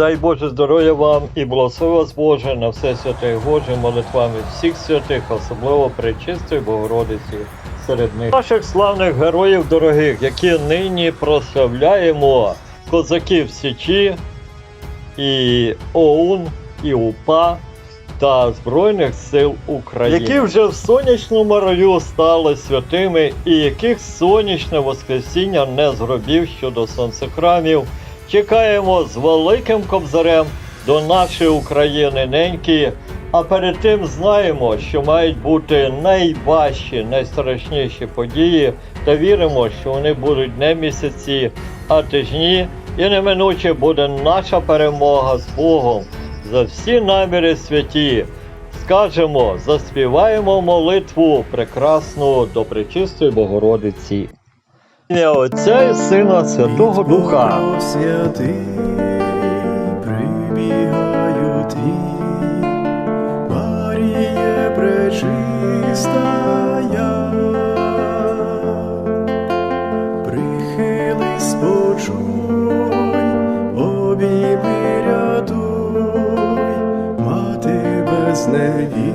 дай Боже здоров'я вам і благослови вас Боже на все святе і Боже молитвами всіх святих, особливо Пречистої Богородиці серед них. Наших славних героїв дорогих, які нині прославляємо козаків Січі і ОУН, і УПА та Збройних сил України, які вже в сонячному раю стали святими, і яких сонячне воскресіння не зробів щодо сонцехрамів. Чекаємо з великим кобзарем до нашої України неньки. А перед тим знаємо, що мають бути найважчі, найстрашніші події, та віримо, що вони будуть не місяці, а тижні, і неминуче буде наша перемога з Богом за всі наміри святі. Скажемо, заспіваємо молитву прекрасну до Пречистої Богородиці. Ім'я Отця і Сина Святого Духа. Святий, прибігаю твій, Маріє пречистая, прихились, почуй, обійми рятуй, мати безневісная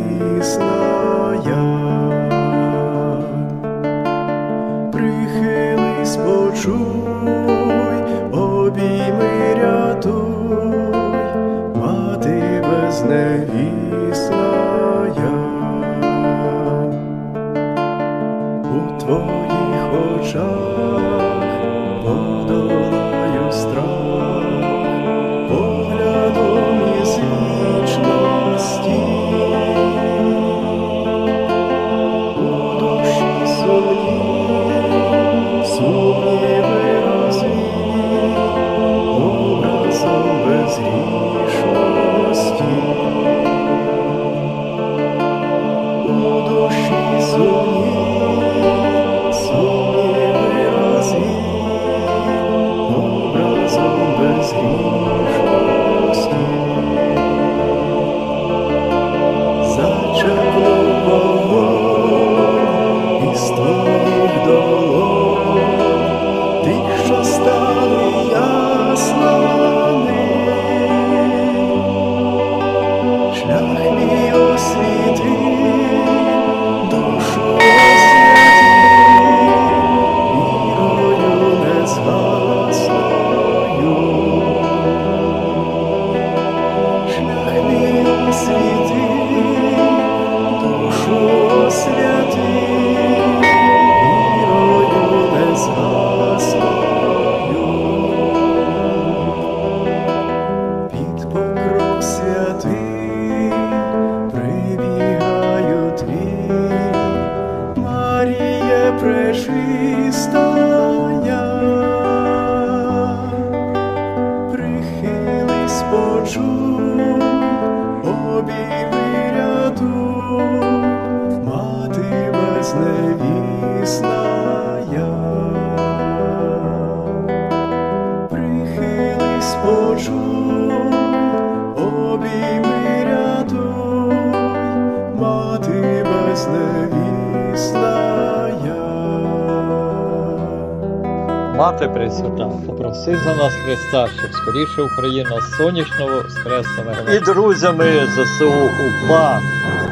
Пресвята, попроси за нас Христа, щоб скоріше Україна з сонячного воскресла. І друзями ЗСУ УПА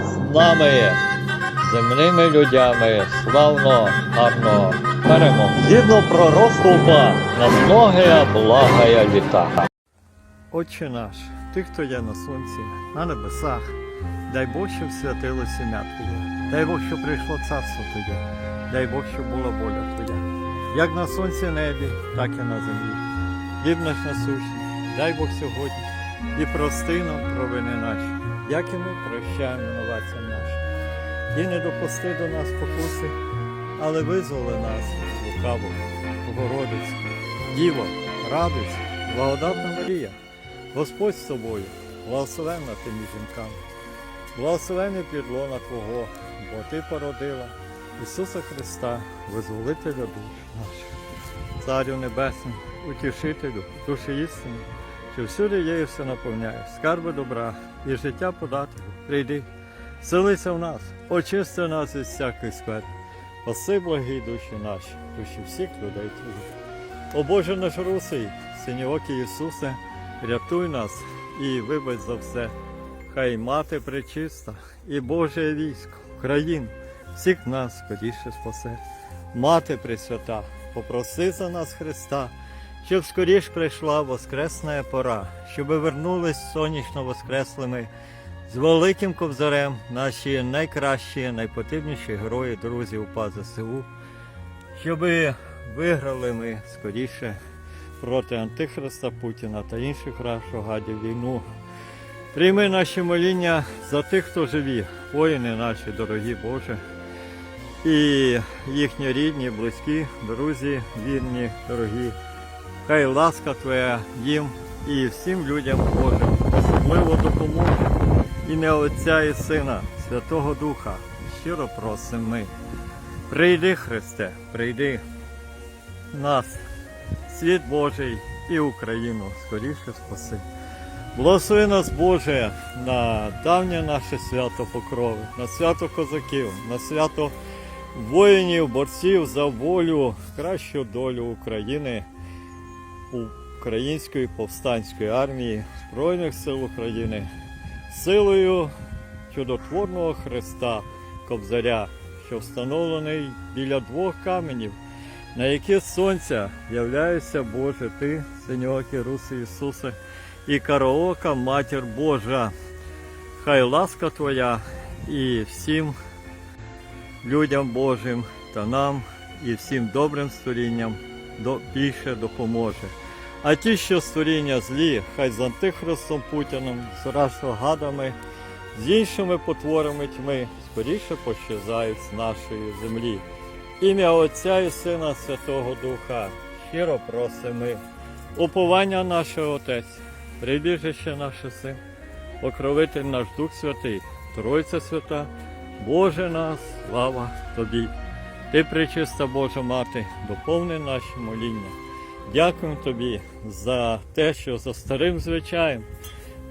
з нами, земними людьми, славно, гарно перемог. Згідно пророку УПА, на многая благая літа. Отче наш, ти, хто є на сонці, на небесах, дай Бог, щоб святилося ім'я Твоє, дай Бог, щоб прийшло царство Твоє, дай Бог, щоб була воля Твоя, як на сонці небі, так і на землі. Хліб наш насущний, дай Бог сьогодні, і прости нам провини наші, як і ми прощаємо винуватцям нашим. І не допусти до нас покуси, але визволи нас від лукавого, Богородицю, Діво, радуйся, благодатна Марія, Господь з тобою, благословенна ти між жінками, благословений підлона Твого, бо Ти породила Ісуса Христа, визволителя душ Царю Небесним, утішителю, душі істини, що всюди є все наповняє, скарби добра і життя податку, прийди, селися в нас, очисти нас від всякої скверни, Спаси благі душі наші, душі всіх людей Твоїх. О Боже наш русий, синьоокий Ісусе, рятуй нас і вибач за все. Хай мати пречиста і Боже військо, Україн, всіх нас скоріше спасе. Мати Пресвята, попроси за нас Христа, щоб скоріш прийшла воскресна пора, щоб вернулись сонячно воскреслими з великим ковзарем наші найкращі, найпотрібніші герої, друзі УПА ЗСУ, щоб виграли ми скоріше проти Антихриста Путіна та інших гадів війну. Прийми наші моління за тих, хто живі, воїни наші, дорогі Боже, і їхні рідні, близькі, друзі, вірні, дорогі. Хай ласка Твоя їм і всім людям Божим особливо допоможе. Ім'я Отця і Сина, Святого Духа, щиро просимо ми. Прийди, Христе, прийди нас, світ Божий і Україну скоріше спаси. Благослови нас, Боже, на давнє наше свято Покрови, на свято козаків, на свято воїнів, борців за волю, кращу долю України, Української повстанської армії, Збройних сил України, силою чудотворного Христа Кобзаря, що встановлений біля двох каменів, на які сонця являєшся, Боже, Ти, синьоокий Руси Ісусе, і караока Матір Божа. Хай ласка Твоя і всім людям Божим та нам і всім добрим створінням більше допоможе. А ті, що створіння злі, хай з антихристом Путіном, з расогадами, з іншими потворами тьми скоріше пощезають з нашої землі. Ім'я Отця і Сина Святого Духа щиро просимо. Уповання наше Отець, прибіжище наше Син, покровитель наш Дух Святий, Тройця Свята, Боже нас, слава Тобі. Ти, пречиста Божа Мати, доповни наші моління. Дякуємо Тобі за те, що за старим звичаєм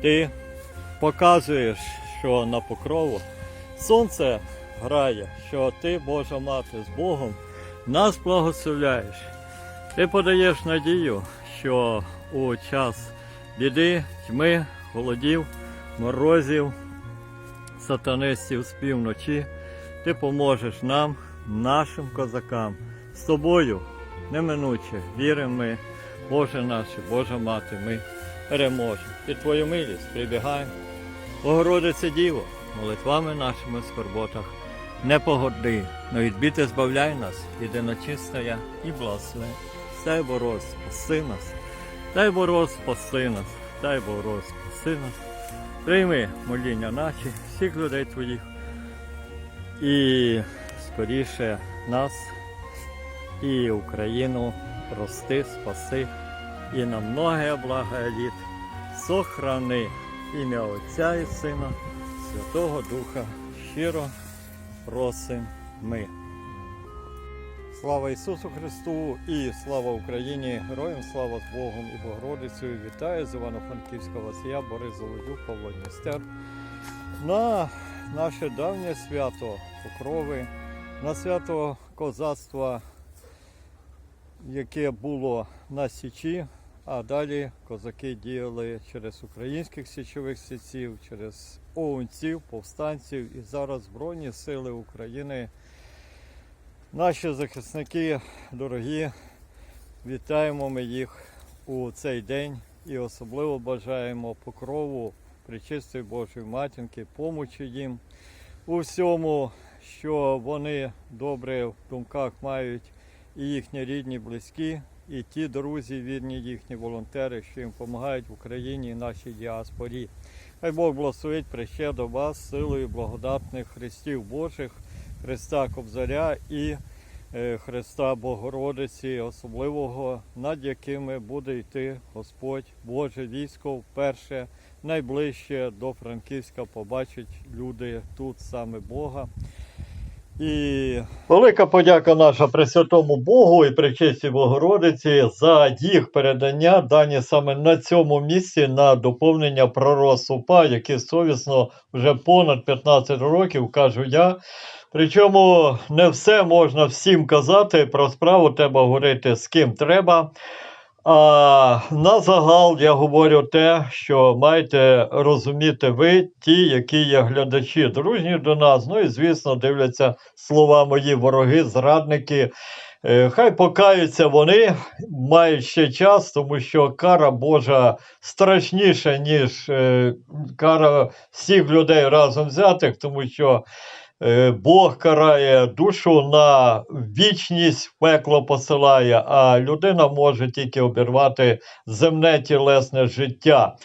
ти показуєш, що на покрову сонце грає, що ти, Божа Мати, з Богом нас благословляєш. Ти подаєш надію, що у час біди, тьми, холодів, морозів, сатанистів з півночі, ти поможеш нам, нашим козакам, з тобою неминуче віримо ми, Боже наш, Божа Мати, ми переможемо. Під Твою милість прибігаємо. Богородице Діво, молитвами нашими в скорботах, не погоди, но відбіти збавляй нас, єдиночистая і благослови. Дай Бороз, спаси нас, дай Бороз, спаси нас, дай Бороз, спаси нас. Прийми моління наші, всіх людей Твоїх, і скоріше нас і Україну прости, спаси, і на многое благо літ сохрани ім'я Отця і Сина, Святого Духа, щиро просим ми. Слава Ісусу Христу і слава Україні! Героям слава з Богом і Богородицею! Вітаю з Івано-Франківського Васія, Борис Золодюк, Павло Дністер. На наше давнє свято Покрови, на свято козацтва яке було на Січі, а далі козаки діяли через українських січових січів, через оунців, повстанців і зараз Збройні Сили України. Наші захисники дорогі, вітаємо ми їх у цей день і особливо бажаємо покрову Пречистої Божої Матінки, помочі їм у всьому, що вони добре в думках мають і їхні рідні, близькі, і ті друзі, вірні їхні волонтери, що їм допомагають в Україні і нашій діаспорі. Хай Бог благословить прище до вас силою благодатних Христів Божих, Христа Кобзаря і Христа Богородиці, особливого, над якими буде йти Господь Боже військо вперше, найближче до Франківська побачать люди тут саме Бога. І велика подяка наша Пресвятому Богу і Пречистій Богородиці за їх передання, дані саме на цьому місці на доповнення пророс УПА, які совісно вже понад 15 років кажу я. Причому не все можна всім казати, про справу треба говорити з ким треба. А на загал я говорю те, що маєте розуміти ви, ті, які є глядачі, дружні до нас. Ну і звісно, дивляться слова мої вороги, зрадники. Е, Хай покаються вони, мають ще час, тому що кара Божа страшніша, ніж е, кара всіх людей разом взятих, тому що Бог карає душу на вічність пекло посилає, а людина може тільки обірвати земне тілесне життя.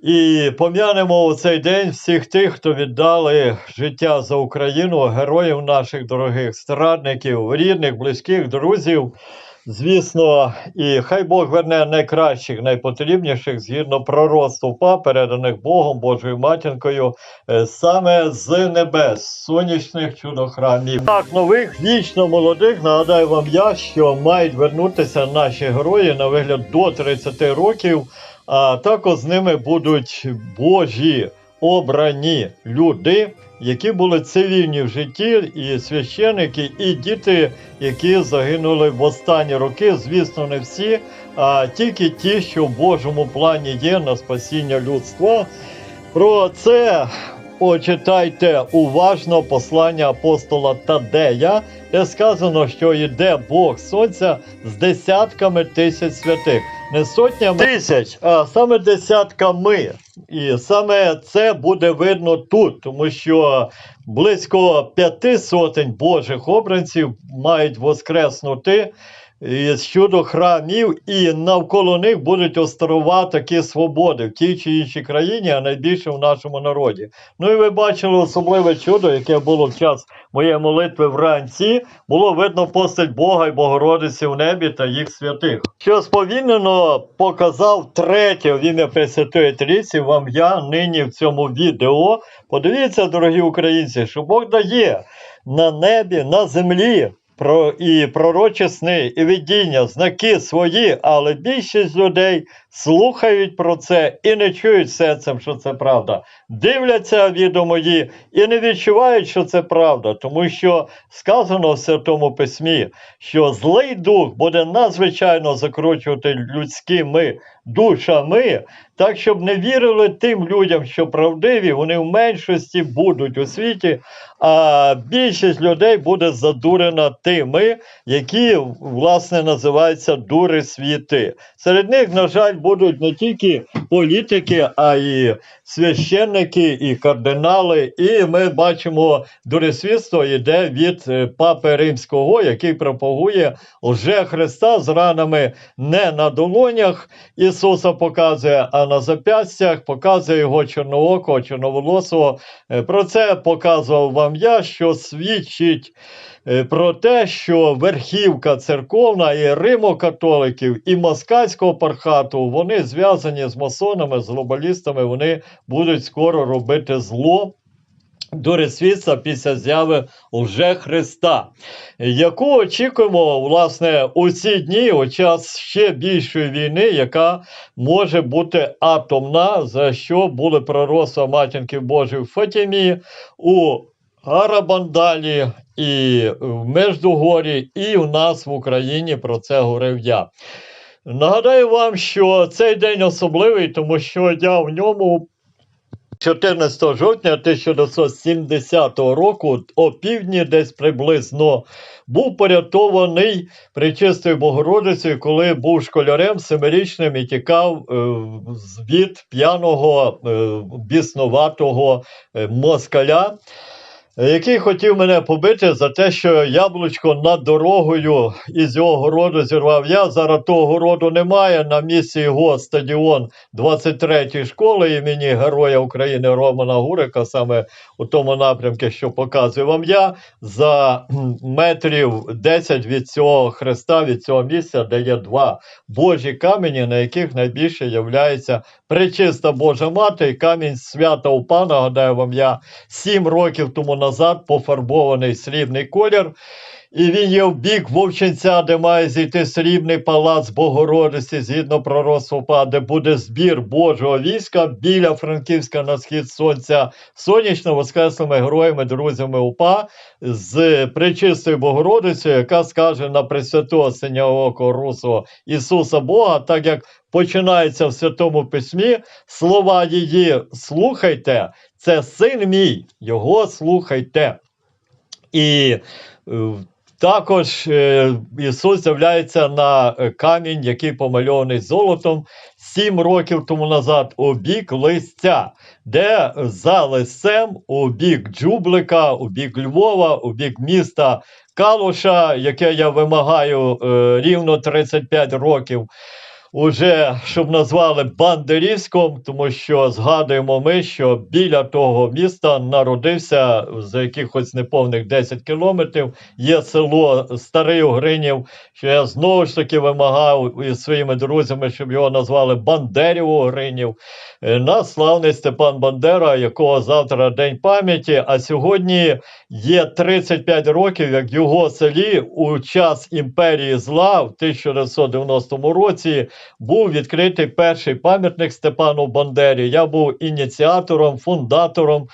І пом'янемо у цей день всіх тих, хто віддали життя за Україну, героїв наших дорогих страдників, рідних, близьких, друзів. Звісно, і хай Бог верне найкращих, найпотрібніших згідно пророцтва, переданих Богом, Божою матінкою, е, саме з небес, сонячних чудохрамів. Так, нових вічно молодих нагадаю вам я, що мають вернутися наші герої на вигляд до 30 років, а також з ними будуть Божі обрані люди, які були цивільні в житті, і священики, і діти, які загинули в останні роки. Звісно, не всі, а тільки ті, що в Божому плані є на спасіння людства. Про це почитайте уважно послання апостола Тадея, де сказано, що йде Бог Сонця з десятками тисяч святих. Не сотнями тисяч, а саме десятками. І саме це буде видно тут, тому що близько п'яти сотень Божих обранців мають воскреснути чудо храмів, і навколо них будуть острова такі свободи в тій чи іншій країні, а найбільше в нашому народі. Ну і ви бачили особливе чудо, яке було в час моєї молитви вранці, було видно постать Бога і Богородиці в небі та їх святих. Що сповільнено показав третє в ім'я Пресвятої Трійці вам я нині в цьому відео. Подивіться, дорогі українці, що Бог дає на небі, на землі про і пророчі сни, і видіння, знаки свої, але більшість людей слухають про це і не чують серцем, що це правда. Дивляться відео мої і не відчувають, що це правда, тому що сказано в Святому Письмі, що злий дух буде надзвичайно закручувати людськими душами, так щоб не вірили тим людям, що правдиві, вони в меншості будуть у світі, а більшість людей буде задурена тими, які власне називаються дури світи. Серед них, на жаль, будуть не тільки політики, а й священники і кардинали. І ми бачимо, дуресвітство йде від е, папи римського, який пропагує лже Христа з ранами не на долонях Ісуса показує, а на запястях показує його чорноокого, чорноволосого. Е, Про це показував вам я, що свідчить е, про те, що верхівка церковна і римокатоликів, і москальського пархату, вони зв'язані з масонами, з глобалістами, вони будуть скоро робити зло. До світства після зяви лже Христа, яку очікуємо власне у ці дні у час ще більшої війни, яка може бути атомна, за що були пророцтва матінки Божої в Фатімі, у Гарабандалі і в Междугорі, і у нас в Україні про це говорив я. Нагадаю вам, що цей день особливий, тому що я в ньому 14 жовтня 1970 року, о півдні, десь приблизно, був порятований Пречистою Богородицею, коли був школярем семирічним і тікав е, від п'яного е, біснуватого е, москаля. Який хотів мене побити за те, що яблучко над дорогою із його городу зірвав я. Зараз того городу немає. На місці його стадіон 23-ї школи імені Героя України Романа Гурика, саме у тому напрямку, що показую вам я, за метрів 10 від цього хреста, від цього місця, де є два божі камені, на яких найбільше являється пречиста Божа Мати, і камінь свята упа, нагадаю вам я, сім років тому назад пофарбований срібний колір. І він є в бік Вовчинця, де має зійти срібний палац Богородиці, згідно пророцтва де буде збір Божого війська біля Франківська на схід сонця, сонячно воскреслими героями, друзями УПА з пречистою Богородицею, яка скаже на Пресвятого Синього Око Русого Ісуса Бога, так як починається в Святому Письмі, слова її слухайте, це син мій, його слухайте. І е, також е, Ісус з'являється на е, камінь, який помальований золотом сім років тому назад у бік листя, де за листем у бік Джублика, у бік Львова, у бік міста Калуша, яке я вимагаю е, рівно 35 років. Уже щоб назвали Бандерівськом, тому що згадуємо ми, що біля того міста народився за якихось неповних 10 кілометрів. Є село Старий Угринів, що я знову ж таки вимагав із своїми друзями, щоб його назвали Бандерів Угринів. Е, Наш славний Степан Бандера, якого завтра день пам'яті, а сьогодні є 35 років, як його селі у час імперії зла в 1990 році був відкритий перший пам'ятник Степану Бандері. Я був ініціатором, фундатором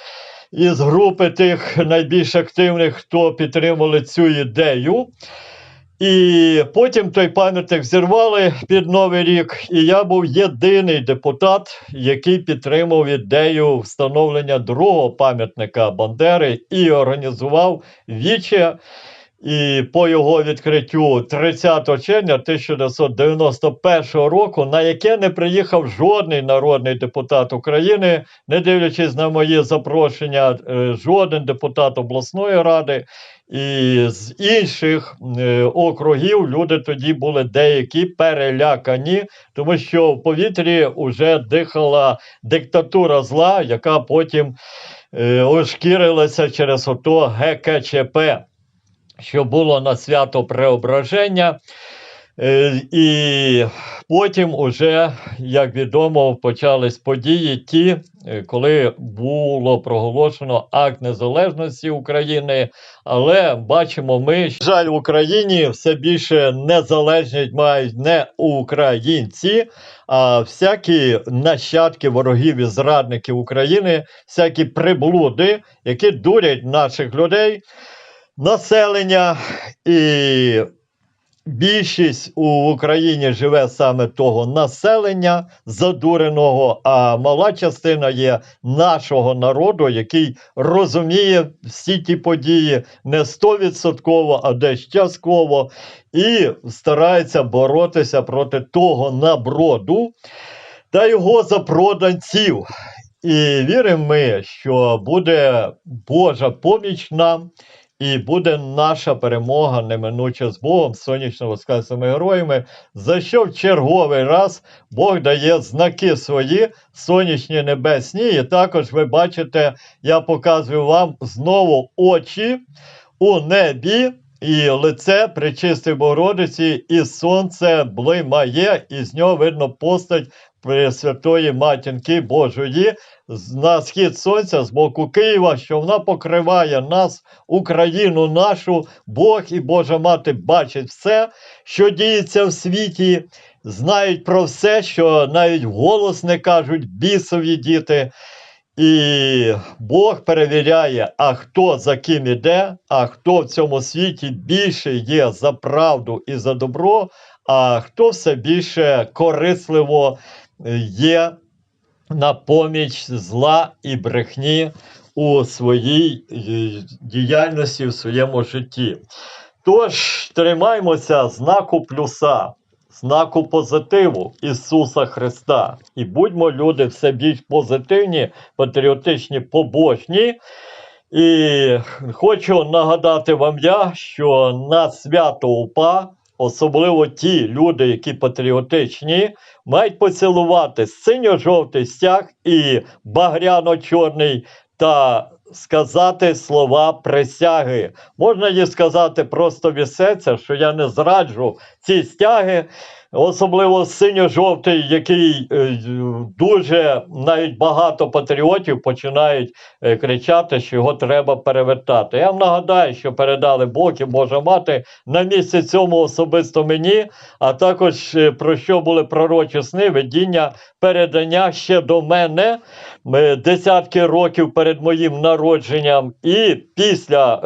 із групи тих найбільш активних, хто підтримували цю ідею. І потім той пам'ятник зірвали під Новий рік, і я був єдиний депутат, який підтримав ідею встановлення другого пам'ятника Бандери і організував віче. І по його відкриттю 30 червня 1991 року, на яке не приїхав жодний народний депутат України, не дивлячись на мої запрошення, е, жоден депутат обласної ради. І з інших е, округів люди тоді були деякі перелякані, тому що в повітрі вже дихала диктатура зла, яка потім е, ошкірилася через ото ГКЧП що було на свято Преображення. Е, І потім, уже, як відомо, почались події ті, е, коли було проголошено акт незалежності України. Але бачимо, ми що, жаль, в Україні все більше незалежність мають не українці, а всякі нащадки ворогів і зрадників України, всякі приблуди, які дурять наших людей населення і більшість у Україні живе саме того населення задуреного, а мала частина є нашого народу, який розуміє всі ті події не стовідсотково, а десь частково, і старається боротися проти того наброду та його запроданців. І віримо ми, що буде Божа поміч нам, і буде наша перемога неминуча з Богом, сонячно воскресними героями, за що в черговий раз Бог дає знаки свої, сонячні небесні. І також ви бачите, я показую вам знову очі у небі. І лице Пречистої Богородиці, і сонце блимає, і з нього видно постать Пресвятої Матінки Божої на схід сонця з боку Києва, що вона покриває нас, Україну нашу, Бог і Божа Мати бачать все, що діється в світі, знають про все, що навіть вголос не кажуть бісові діти. І Бог перевіряє, а хто за ким іде, а хто в цьому світі більше є за правду і за добро, а хто все більше корисливо є на поміч зла і брехні у своїй е, діяльності, в своєму житті. Тож тримаймося знаку плюса, знаку позитиву Ісуса Христа. І будьмо люди все більш позитивні, патріотичні, побожні. І хочу нагадати вам я, що на свято УПА, особливо ті люди, які патріотичні, мають поцілувати синьо-жовтий стяг і багряно-чорний та сказати слова присяги. Можна їй сказати просто від серця, що я не зраджу ці стяги особливо синьо-жовтий, який е, дуже навіть багато патріотів починають е, кричати, що його треба перевертати. Я вам нагадаю, що передали Бог і Божа мати на місці цьому особисто мені, а також е, про що були пророчі сни, видіння, передання ще до мене десятки років перед моїм народженням і після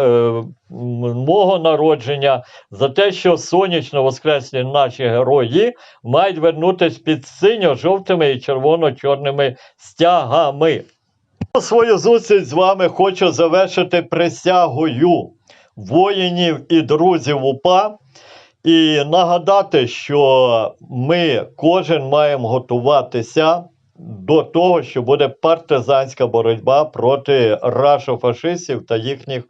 мого народження за те, що сонячно воскреслі наші герої мають вернутися під синьо-жовтими і червоно-чорними стягами. Свою зустріч з вами хочу завершити присягою воїнів і друзів УПА. І нагадати, що ми кожен маємо готуватися до того, що буде партизанська боротьба проти рашофашистів та їхніх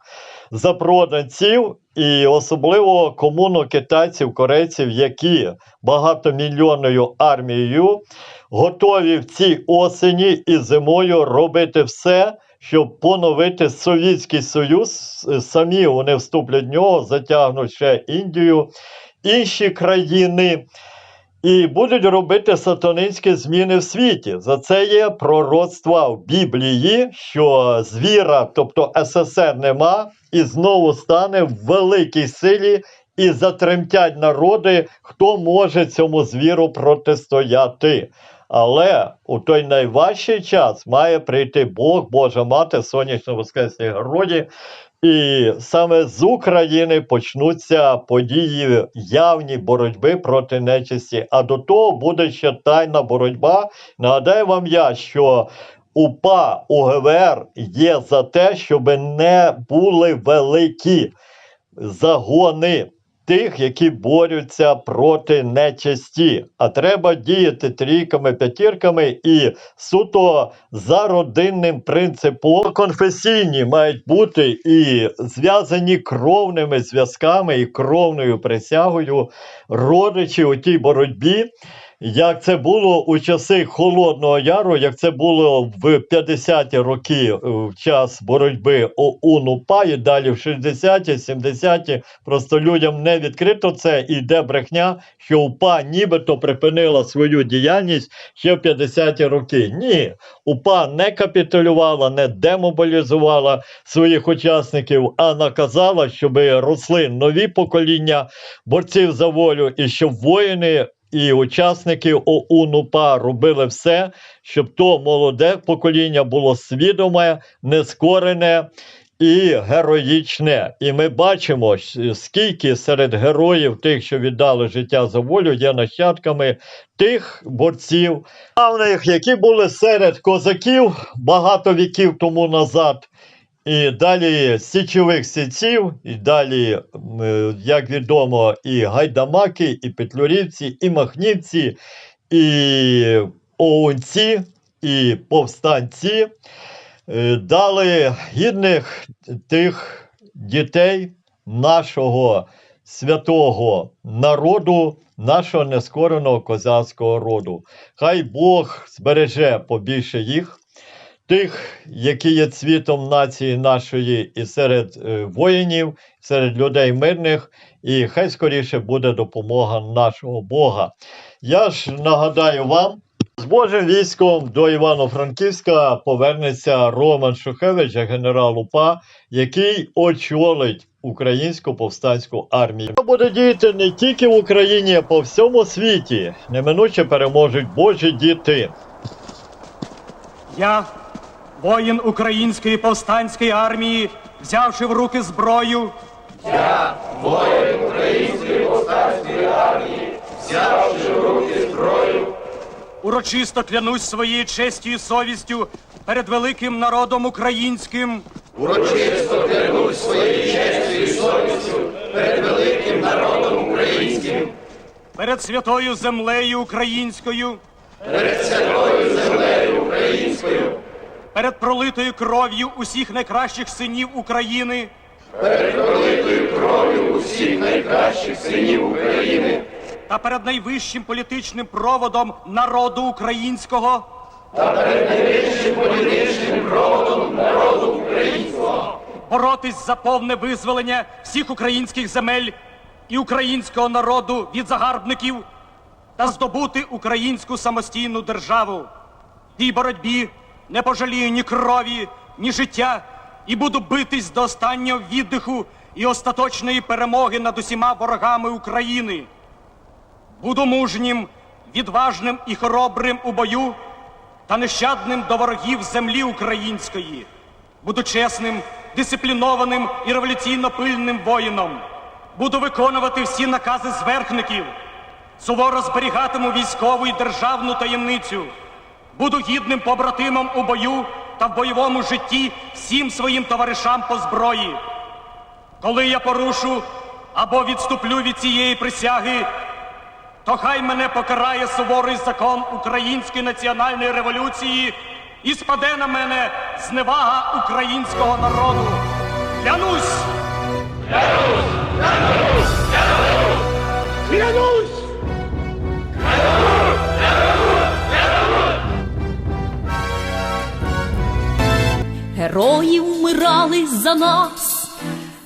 запроданців, і особливо комуну китайців, корейців, які багатомільйонною армією готові в цій осені і зимою робити все. Щоб поновити Совєтський Союз, самі вони вступлять в нього, затягнуть ще Індію, інші країни, і будуть робити сатанинські зміни в світі. За це є пророцтва в Біблії, що звіра, тобто СССР нема, і знову стане в великій силі і затремтять народи, хто може цьому звіру протистояти. Але у той найважчий час має прийти Бог, Божа мати, сонячно воскреслі герої, і саме з України почнуться події явні боротьби проти нечисті. А до того буде ще тайна боротьба. Нагадаю вам я, що УПА УГВР є за те, щоб не були великі загони тих, які борються проти нечисті. А треба діяти трійками, п'ятірками і суто за родинним принципом. Конфесійні мають бути і зв'язані кровними зв'язками і кровною присягою родичі у тій боротьбі. Як це було у часи Холодного Яру, як це було в 50-ті роки е, в час боротьби ОУН-УПА і далі в 60-ті, 70-ті, просто людям не відкрито це і йде брехня, що УПА нібито припинила свою діяльність ще в 50-ті роки. Ні, УПА не капітулювала, не демобілізувала своїх учасників, а наказала, щоб росли нові покоління борців за волю і щоб воїни і учасники ОУН-УПА робили все, щоб то молоде покоління було свідоме, нескорене і героїчне. І ми бачимо, скільки серед героїв, тих, що віддали життя за волю, є нащадками тих борців, які були серед козаків багато віків тому назад. І далі січових січів, і далі, е, як відомо, і гайдамаки, і петлюрівці, і махнівці, і оунці, і повстанці е, дали гідних тих дітей нашого святого народу, нашого нескореного козацького роду. Хай Бог збереже побільше їх тих, які є цвітом нації нашої, і серед е, воїнів, серед людей мирних, і хай скоріше буде допомога нашого Бога. Я ж нагадаю вам. З Божим військом до Івано-Франківська повернеться Роман Шухевич, генерал УПА, який очолить українську повстанську армію. Це буде діяти не тільки в Україні, а по всьому світі. Неминуче переможуть Божі діти. Я, воїн української повстанської армії, взявши в руки зброю, Я, воїн української повстанської армії, взявши в руки зброю. урочисто клянусь своєю честю і совістю перед великим народом українським. Урочисто клянусь своєю честю і совістю перед великим народом українським. Перед святою землею українською. перед пролитою кров'ю усіх найкращих синів України. Перед пролитою кров'ю усіх найкращих синів України. Та перед найвищим політичним проводом народу українського. Та перед найвищим політичним проводом народу українського. Боротись за повне визволення всіх українських земель і українського народу від загарбників та здобути українську самостійну державу. В тій боротьбі не пожалію ні крові, ні життя, і буду битись до останнього віддиху і остаточної перемоги над усіма ворогами України. Буду мужнім, відважним і хоробрим у бою та нещадним до ворогів землі української. Буду чесним, дисциплінованим і революційно пильним воїном. Буду виконувати всі накази зверхників. Суворо зберігатиму військову і державну таємницю. Буду гідним побратимом у бою та в бойовому житті всім своїм товаришам по зброї. Коли я порушу або відступлю від цієї присяги, то хай мене покарає суворий закон української національної революції і спаде на мене зневага українського народу. Клянусь! Клянусь! Герої вмирали за нас,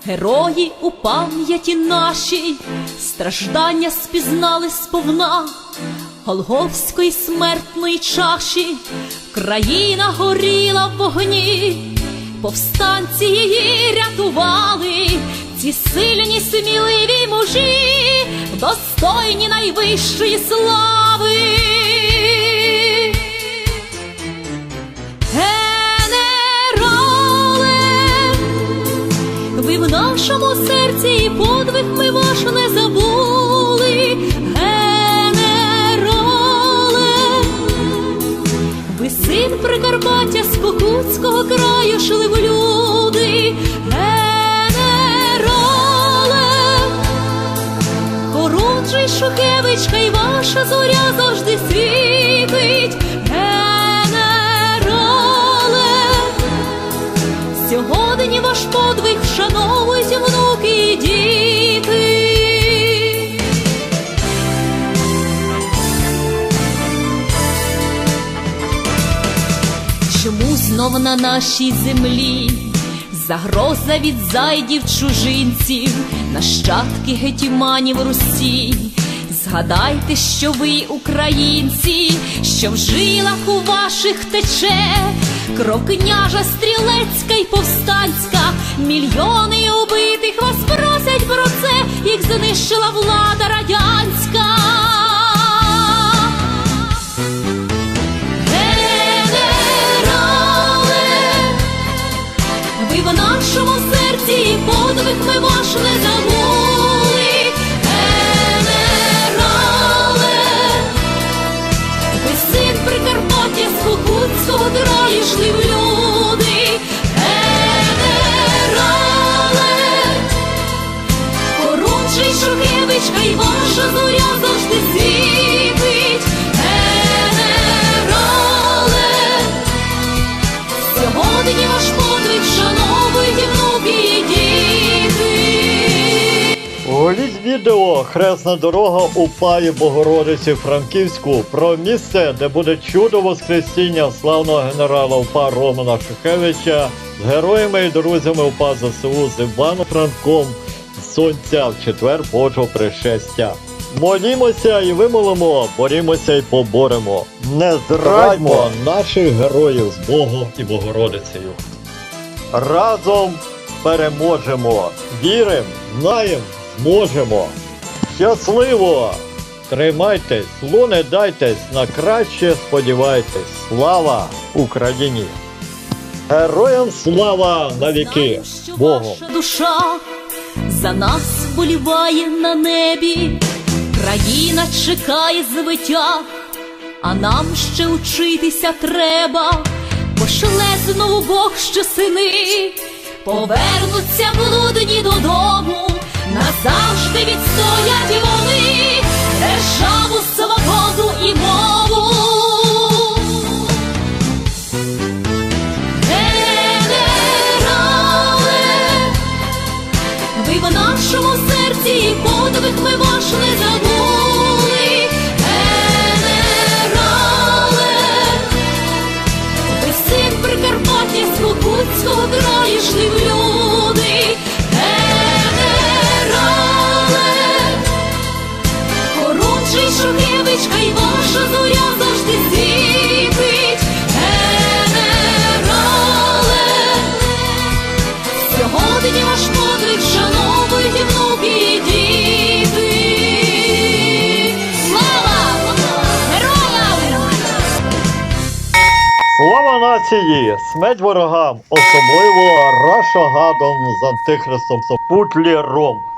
герої у пам'яті нашій, страждання спізнали сповна. Голговської смертної чаші, країна горіла в вогні, повстанці її рятували, ці сильні, сміливі мужі, достойні найвищої слави. Нашому серці і подвиг ми ваш не забули. На нашій землі загроза від зайдів чужинців, нащадки гетьманів Русі? Згадайте, що ви українці, що в жилах у ваших тече кров княжа стрілецька й повстанська, мільйони убитих вас просять про це, їх знищила влада радянська. Ми ваш не відео Хресна дорога у Паї Богородиці Франківську про місце, де буде чудо Воскресіння славного генерала УПА Романа Шухевича з героями і друзями УПА ЗСУ з Іваном Франком Сонця в четвер Божого пришестя. Молімося і вимолимо, борімося і поборемо. Не зрадьмо наших героїв з Богом і Богородицею. Разом переможемо. Віримо, знаємо, зможемо. Щасливо! Тримайтесь, лу не дайтесь, на краще сподівайтесь. Слава Україні! Героям слава навіки! Що душа за нас вболіває на небі, країна чекає звиття, а нам ще учитися треба, пошле знову Бог, що сини повернуться блудні додому, назавжди відстоять вони державу, свободу смерть ворогам, особливо Рашагадом з антихристом Путлєром.